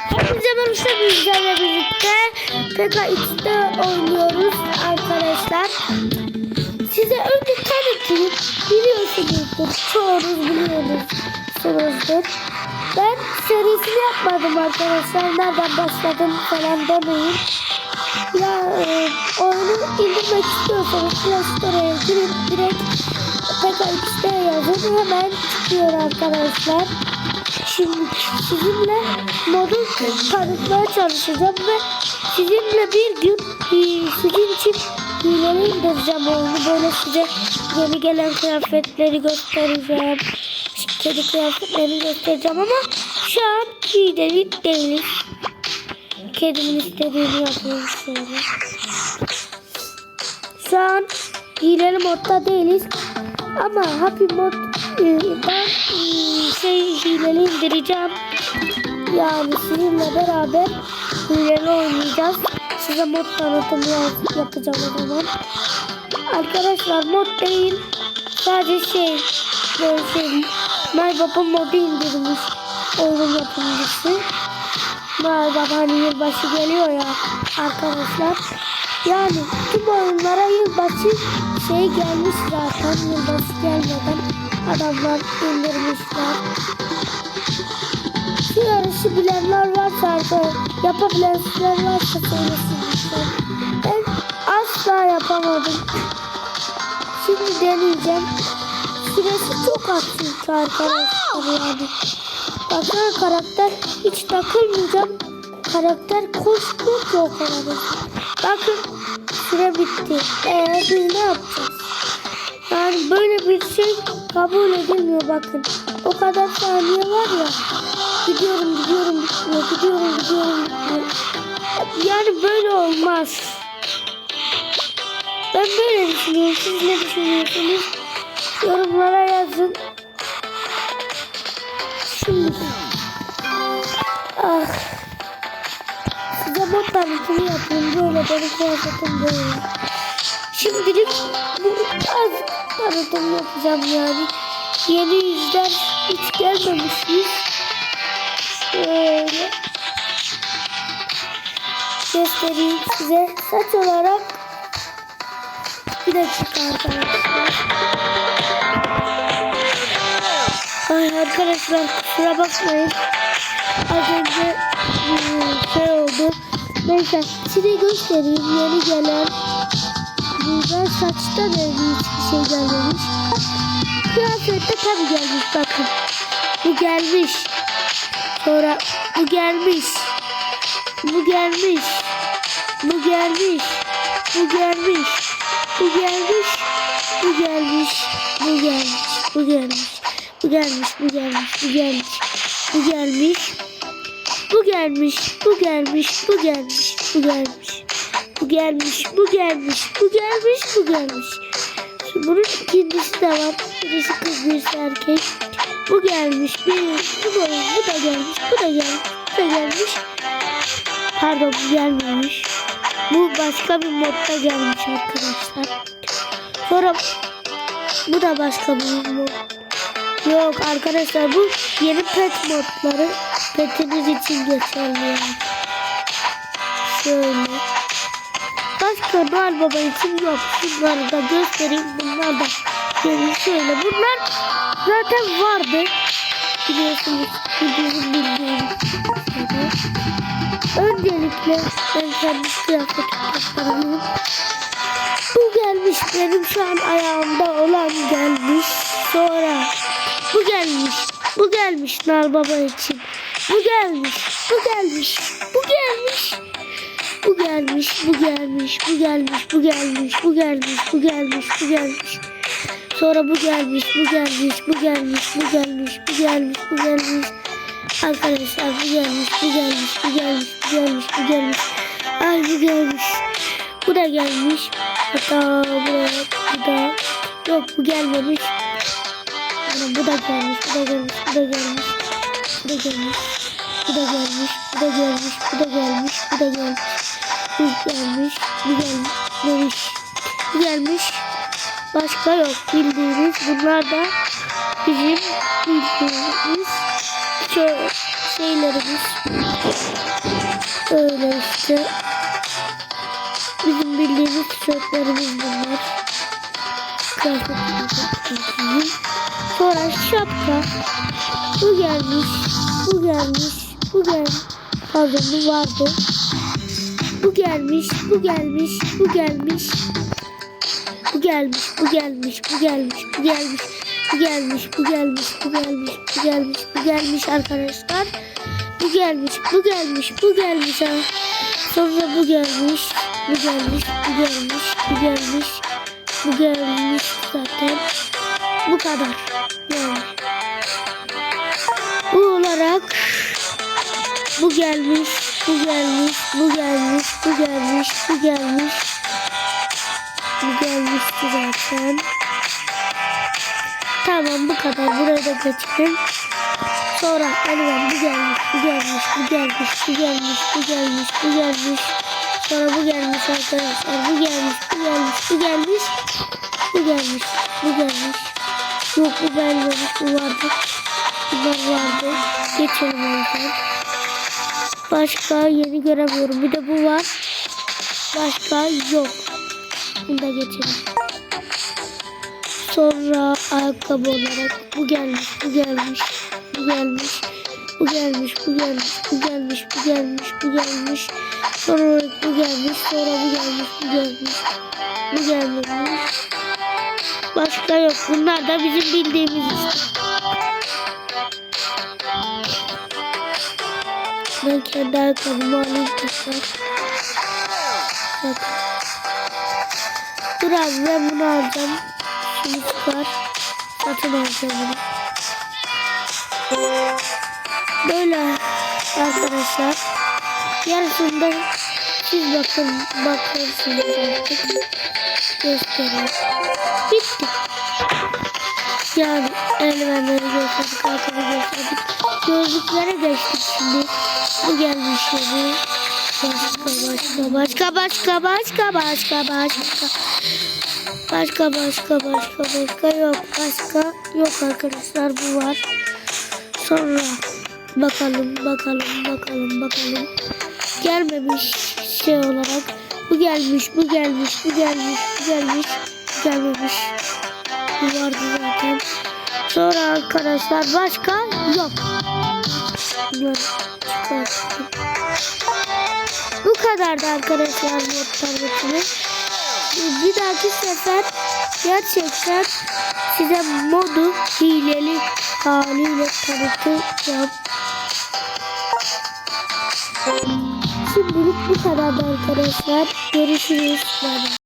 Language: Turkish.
Hepinize merhaba bizlerle birlikte PKX'de oynuyoruz arkadaşlar. Size önce tanıtayım. Biliyorsunuzdur. Çoğunuz biliyorsunuzdur. Ben serisini yapmadım arkadaşlar. Nereden başladım falan demeyin. Ya e, oyunu indirmek istiyorsanız Play Store'a girip direkt PKX'de yazın. Hemen çıkıyor arkadaşlar. Şimdi sizinle modu tanıtmaya çalışacağım ve sizinle bir gün e, sizin için hileli indireceğim oyunu. Böyle size yeni gelen kıyafetleri göstereceğim. Kedi kıyafetlerini göstereceğim ama şu an hileli değiliz. Kedimin istediğini yapıyorum şöyle. Şu an hileli modda değiliz. Ama Happy mod ben e, şey hileli indireceğim. Yani sizinle beraber hileli oynayacağız. Size mod tanıtımı yap- yapacağım o zaman. Arkadaşlar mod değil. Sadece şey böyle şey My Baba modu indirmiş oyunun yapımcısı. My Baba hani yılbaşı geliyor ya arkadaşlar. Yani tüm oyunlara yılbaşı şey gelmiş zaten. Yılbaşı gelmeden adamlar indirmişler. Şu yarışı bilenler varsa arkadaşlar, yapabilenler varsa söylesin. Ben asla yapamadım. Şimdi deneyeceğim. Süresi çok az çünkü arkadaşlar yani. Bakın karakter hiç takılmayacağım. Karakter koşmuyor ki o kadar. Bakın süre bitti. Eee biz ne yapacağız? Yani böyle bir şey kabul edilmiyor bakın. O kadar saniye var ya. Gidiyorum gidiyorum bitmiyor. Gidiyorum gidiyorum bitmiyor. Yani böyle olmaz. Ben böyle düşünüyorum. Siz ne düşünüyorsunuz? Yorumlara yazın. Şimdi. Ah. Size bot tanıtımı yapayım. Böyle benim kıyafetim böyle. Şimdilik bu az tanıtım yapacağım yani. Yeni yüzler hiç gelmemişiz. Şöyle. Göstereyim size. Saç olarak bir dakika arkadaşlar. Ay arkadaşlar kusura bakmayın. Az önce hmm, şey oldu. Neyse size göstereyim yeni gelen. Buradan saçta da hiçbir şey gelmemiş. Kıyafette tabi gelmiş bakın. Bu gelmiş. Sonra bu gelmiş. Bu gelmiş. Bu gelmiş. Bu gelmiş. Bu gelmiş. Bu gelmiş. Bu gelmiş. Bu gelmiş. Bu gelmiş. Bu gelmiş. Bu gelmiş. Bu gelmiş. Bu gelmiş. Bu gelmiş. Bu gelmiş. Bu gelmiş. Bu gelmiş. Bu gelmiş. Bu gelmiş. Bu gelmiş. Şimdi bunun ikincisi de var. Birisi kız birisi erkek. Bu gelmiş. Bir, bu, da, bu da gelmiş. Bu da gelmiş. Bu da gelmiş. Pardon bu gelmemiş. Bu başka bir modda gelmiş arkadaşlar. Sonra bu da başka bir mod. Yok arkadaşlar bu yeni pet modları petiniz için geçerli yani. Şöyle. Başka Noel Baba için yok. Bunları da göstereyim. Bunlar da yani şöyle. Bunlar zaten vardı. Biliyorsunuz. Biliyorum bilmiyorum. Öncelikle ben kendi göstereyim. Bu gelmiş benim şu an ayağımda olan gelmiş. Sonra bu gelmiş. Bu gelmiş Nar Baba için. Bu gelmiş. Bu gelmiş. Bu gelmiş. Bu gelmiş. Bu gelmiş. Bu gelmiş. Bu gelmiş. Bu gelmiş. Bu gelmiş. Bu gelmiş. Sonra bu gelmiş. Bu gelmiş. Bu gelmiş. Bu gelmiş. Bu gelmiş. Bu gelmiş. Arkadaşlar bu gelmiş. Bu gelmiş. Bu gelmiş. Bu gelmiş. Bu gelmiş. Ay bu gelmiş. Bu da gelmiş. Hatta bu da, bu da. Yok bu gelmemiş. Yani bu da gelmiş. Bu da gelmiş. Bu da gelmiş. Bu da gelmiş. Bu da gelmiş. Bu da gelmiş. Bu da gelmiş. Bu da gelmiş. Bu gelmiş. Bu gelmiş. Bu gelmiş. Başka yok bildiğiniz. Bunlar da bizim bildiğimiz çok şeylerimiz. Öyle işte. Bizim bildiğimiz tişörtlerimiz bunlar. Sonra şapka. Bu gelmiş. Bu gelmiş. Bu gelmiş. Pardon bu vardı bu gelmiş, bu gelmiş, bu gelmiş. Bu gelmiş, bu gelmiş, bu gelmiş, bu gelmiş. Bu gelmiş, bu gelmiş, bu gelmiş, bu gelmiş, bu gelmiş arkadaşlar. Bu gelmiş, bu gelmiş, bu gelmiş. Sonra bu gelmiş, bu gelmiş, bu gelmiş, bu gelmiş. Bu gelmiş zaten. Bu kadar. Yani. Bu olarak bu gelmiş, bu gelmiş, bu gelmiş, bu gelmiş, bu gelmiş. Bu gelmişti zaten. Tamam bu kadar. Buraya da geçelim. Sonra eldiven bu gelmiş, bu gelmiş, bu gelmiş, bu gelmiş, bu gelmiş, bu gelmiş. Sonra bu gelmiş arkadaşlar. Bu gelmiş, bu gelmiş, bu gelmiş. Bu gelmiş, bu gelmiş. Yok bu gelmemiş, bu vardı. Bunlar vardı. Geçelim yüzden. Başka yeni göremiyorum. Bir de bu var. Başka yok. Bunu da geçelim. Sonra ayakkabı olarak bu gelmiş, bu gelmiş, bu gelmiş, bu gelmiş, bu gelmiş, bu gelmiş, bu gelmiş, bu gelmiş. Sonra bu gelmiş, sonra bu gelmiş, bu gelmiş, bu gelmemiş. Başka yok. Bunlar da bizim bildiğimiz işte. Ben kendi ayakkabımı alayım tekrar. Bak. Dur abi ben bunu alacağım. Şunu çıkar. Satın alacağım bunu. Böyle arkadaşlar. Yarısında siz bakın bakarsınız artık. Göstereyim. Bitti. Yani eldivenleri gösterdik, ayakkabı gösterdik. Gözlüklere geçtik şimdi. Bu gelmiş yeni. Başka başka başka başka başka başka başka. Başka başka başka başka yok. Başka yok arkadaşlar bu var. Sonra bakalım bakalım bakalım bakalım. Gelmemiş şey olarak. Bu gelmiş bu gelmiş bu gelmiş bu gelmiş bu gelmemiş. Bu vardı zaten. Sonra arkadaşlar başka yok. Bu kadardı arkadaşlar mod tanıtımı. Bir dahaki sefer gerçekten size modu hileli haliyle tanıtacağım. Şimdilik bu kadardı arkadaşlar. Görüşürüz. Bye bye.